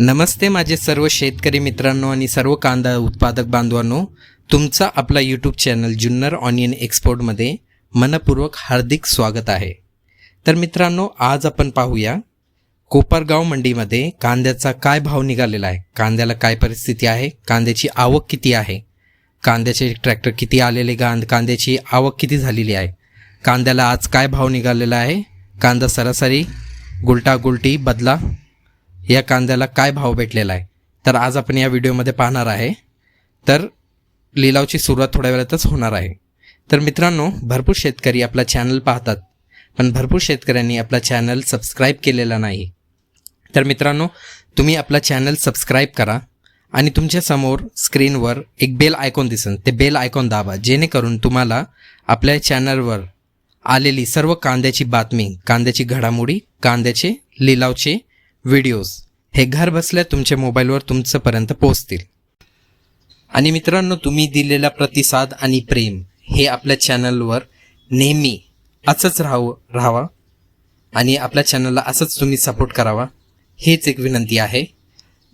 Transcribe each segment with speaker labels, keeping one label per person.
Speaker 1: नमस्ते माझे सर्व शेतकरी मित्रांनो आणि सर्व कांदा उत्पादक बांधवांनो. तुमचा आपला यूट्यूब चॅनल जुन्नर ऑनियन एक्सपोर्टमध्ये मनपूर्वक हार्दिक स्वागत आहे. तर मित्रांनो आज आपण पाहूया कोपरगाव मंडीमध्ये कांद्याचा काय भाव निघालेला आहे? कांद्याला काय परिस्थिती आहे? कांद्याची आवक किती आहे? कांद्याचे ट्रॅक्टर किती आलेले कांद कांद्याची आवक किती झालेली आहे? कांद्याला आज काय भाव निघालेला आहे? कांदा सरासरी गुलटा गुलटी बदला या कांद्याला काय भाव भेटलेला आहे? तर आज आपण या व्हिडिओमध्ये पाहणार आहे. तर लिलावची सुरुवात थोड्या वेळातच होणार आहे. तर मित्रांनो भरपूर शेतकरी आपला चॅनल पाहतात पण भरपूर शेतकऱ्यांनी आपला चॅनल सबस्क्राईब केलेला नाही. तर मित्रांनो तुम्ही आपला चॅनल सबस्क्राईब करा आणि तुमच्यासमोर स्क्रीनवर एक बेल आयकॉन दिसन ते बेल आयकॉन दाबा जेणेकरून तुम्हाला आपल्या चॅनलवर आलेली सर्व कांद्याची बातमी कांद्याची घडामोडी कांद्याचे लिलावचे व्हिडिओज हे घर बसल्या तुमच्या मोबाईलवर तुमच्यापर्यंत पोहोचतील. आणि मित्रांनो तुम्ही दिलेला प्रतिसाद आणि प्रेम हे आपल्या चॅनलवर नेहमी असंच राहावं राहावा आणि आपल्या चॅनलला असंच तुम्ही सपोर्ट करावा हेच एक विनंती आहे.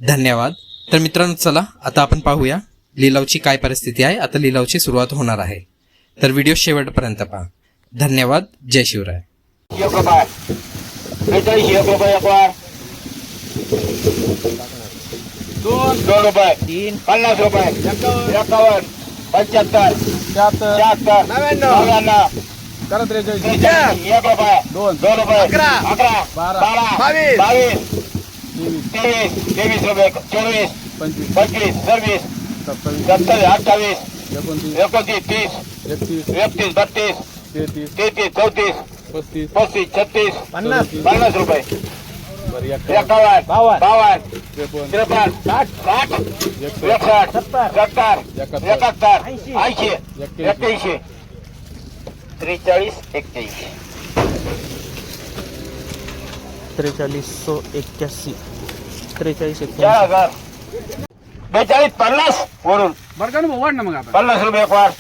Speaker 1: धन्यवाद. तर मित्रांनो चला आता आपण पाहूया लिलावची काय परिस्थिती आहे. आता लिलावची सुरुवात होणार आहे. तर व्हिडिओ शेवटपर्यंत पहा. धन्यवाद. जय शिवराय
Speaker 2: एक रुपये बेचाळीस एक रुपये एक वार दोन दोन रुपये. तीन. पन्नास रुपये. एकावन्न. पंच्याहत्तर. शहात्तर. नव्याण्णव.
Speaker 3: करा त्रेचाळीस
Speaker 2: त्रेचाळीस, एक रुपये.
Speaker 3: दोन.
Speaker 2: दोन रुपये.
Speaker 3: अकरा.
Speaker 2: अकरा.
Speaker 3: बारा.
Speaker 2: बारा.
Speaker 3: बावीस.
Speaker 2: बावीस.
Speaker 3: तेवीस.
Speaker 2: तेवीस रुपये. चोवीस.
Speaker 3: पंचवीस.
Speaker 2: पंचवीस. सव्वीस.
Speaker 3: सत्तावीस.
Speaker 2: सत्तावीस. अठ्ठावीस.
Speaker 3: एकोणतीस.
Speaker 2: एकोणतीस. तीस.
Speaker 3: एकतीस.
Speaker 2: एकतीस. बत्तीस.
Speaker 3: तेहतीस.
Speaker 2: तेहतीस. चौतीस.
Speaker 3: पस्तीस.
Speaker 2: पस्तीस. छत्तीस.
Speaker 3: पन्नास.
Speaker 2: पन्नास रुपये.
Speaker 3: एकावन्न.
Speaker 2: एकावन्न.
Speaker 3: बावन्न.
Speaker 2: बावन्न.
Speaker 3: त्रेपन्न.
Speaker 2: त्रेपन्न. साठ. साठ.
Speaker 3: एकसष्ट.
Speaker 2: एकसष्ट. सत्तर.
Speaker 3: एकाहत्तर.
Speaker 2: एकाहत्तर. ऐंशी.
Speaker 3: एक्क्याऐंशी.
Speaker 2: एक्क्याऐंशी. त्रेचाळीस एक्क्याऐंशी.
Speaker 4: त्रेचाळीस सो एक्क्याऐंशी. त्रेचाळीस
Speaker 2: चार
Speaker 4: एक्क्याऐंशी
Speaker 2: हजार. बेचाळीस पन्नास वरून.
Speaker 3: बरं का ना मग वाढ ना मग आता.
Speaker 2: पन्नास रुपये एक वार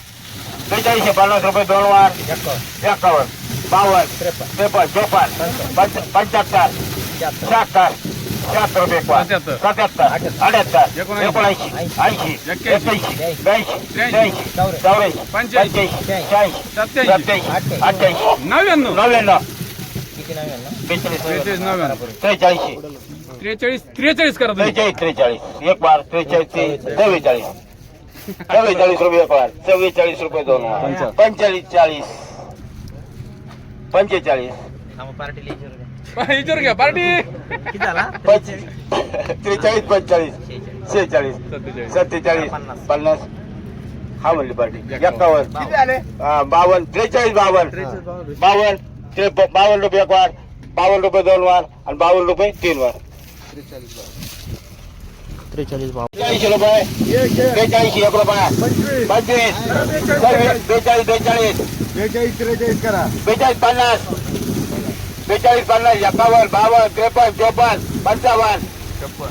Speaker 2: बेचाळीसशे पन्नास रुपये दोन वार एकावन्न. बावन्न. त्रेपन्न. चोपन्न. पंच- पंच्याहत्तर. शहात्तर शहात्तर वार
Speaker 3: सत्याहत्तर.
Speaker 2: अठ्याहत्तर.
Speaker 3: एकोणऐंशी.
Speaker 2: ऐंशी.
Speaker 3: एक्क्याऐंशी.
Speaker 2: ब्याऐंशी.
Speaker 3: त्र्याऐंशी.
Speaker 2: चौऱ्याऐंशी.
Speaker 3: पंच्याऐंशी.
Speaker 2: शहाऐंशी
Speaker 3: सत्याऐंशी.
Speaker 2: सत्याऐंशी. अठ्ठ्याऐंशी.
Speaker 3: नव्याण्णव.
Speaker 2: नव्याण्णव. बेचाळीस.
Speaker 3: त्रेचाळीस नव्याण्णव.
Speaker 2: त्रेचाळीसशे
Speaker 3: त्रेचाळीस. त्रेचाळीस करा
Speaker 2: त्रेचाळीस त्रेचाळीस. एक बार त्रेचाळीस ते चव्वेचाळीस. चव्वेचाळीस रुपये एक बार. चव्वेचाळीस रुपये दोन पंचेचाळीस चाळीस. पंचेचाळीस.
Speaker 3: विचार घ्या पार्टी.
Speaker 2: त्रेचाळीस पंचेचाळीस शेहेचाळीस
Speaker 3: सत्तेचाळीस.
Speaker 2: पन्नास. हा म्हणली पार्टी. एकावन्न. बावन्न त्रेचाळीस बावन्न बावन्न त्रे बावन्न रुपये एक वार बावन्न रुपये दोन वार आणि बावन्न रुपये तीन वार.
Speaker 4: त्रेचाळीस
Speaker 2: बेचाळीस रुपये. बेचाळीस एक रुपये. पंचवीस. बेचाळीस बेचाळीस
Speaker 3: बेचाळीस त्रेचाळीस करा.
Speaker 2: बेचाळीस पन्नास. बेचाळीस पन्नास एकावन्न बावन्न त्रेपन्न चोपन्न पंचावन्न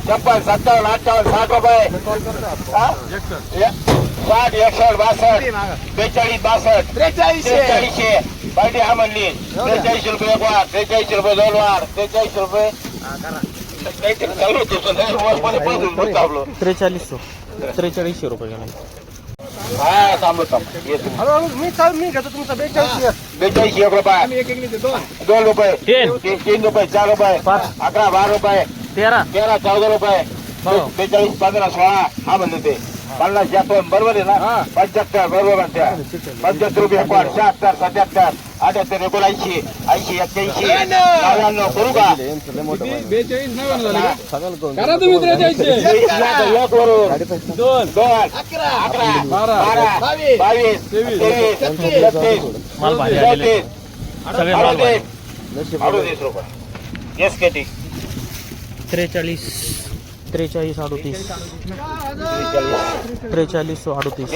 Speaker 2: छप्पन सत्तावन्न अठ्ठावन्न साठ रुपये. साठ एकसष्ट बासष्ट बेचाळीस बासष्ट त्रेचाळीसशे पार्टी हा म्हणली. त्रेचाळीस रुपये एक वार त्रेचाळीस रुपये दोन वार त्रेचाळीस रुपये. काहीतरी चालू होतं.
Speaker 4: त्रेचाळीस त्रेचाळीसशे रुपये
Speaker 2: हा थांबलो थांबलो येतो
Speaker 3: मी चाल मी घेतो तुमचा बेचाळीस
Speaker 2: बेचाळीस एक रुपये.
Speaker 3: आम्ही एक दोन
Speaker 2: दोन रुपये.
Speaker 4: तीन.
Speaker 2: रुपये चार रुपये.
Speaker 4: पाच.
Speaker 2: अकरा बारा रुपये.
Speaker 4: तेरा.
Speaker 2: तेरा चौदा रुपये.
Speaker 4: हो.
Speaker 2: बेचाळीस पंधरा सोळा. हा म्हणले ते. पन्नास एकावन्न बरोबर आहे
Speaker 3: हा.
Speaker 2: ना पंच्याहत्तर बरोबर म्हणत्या पंच्याहत्तर रुपये एकोण शहात्तर सत्याहत्तर. अठ्याहत्तर एकोणऐंशी ऐंशी एक्क्याऐंशी नव्याण्णव करू का?
Speaker 3: बेचाळीस
Speaker 2: एक वरून.
Speaker 3: दोन.
Speaker 2: दोन. अकरा.
Speaker 3: बारा.
Speaker 2: बारा. बावीस.
Speaker 3: तेवीस.
Speaker 2: छत्तीस. चौतीस
Speaker 4: सगळे माल भारी.
Speaker 2: अडतीस रुपये. केटी
Speaker 4: त्रेचाळीस. त्रेचाळीस अडोतीस.
Speaker 2: त्रेचाळीस.
Speaker 4: अडोतीस.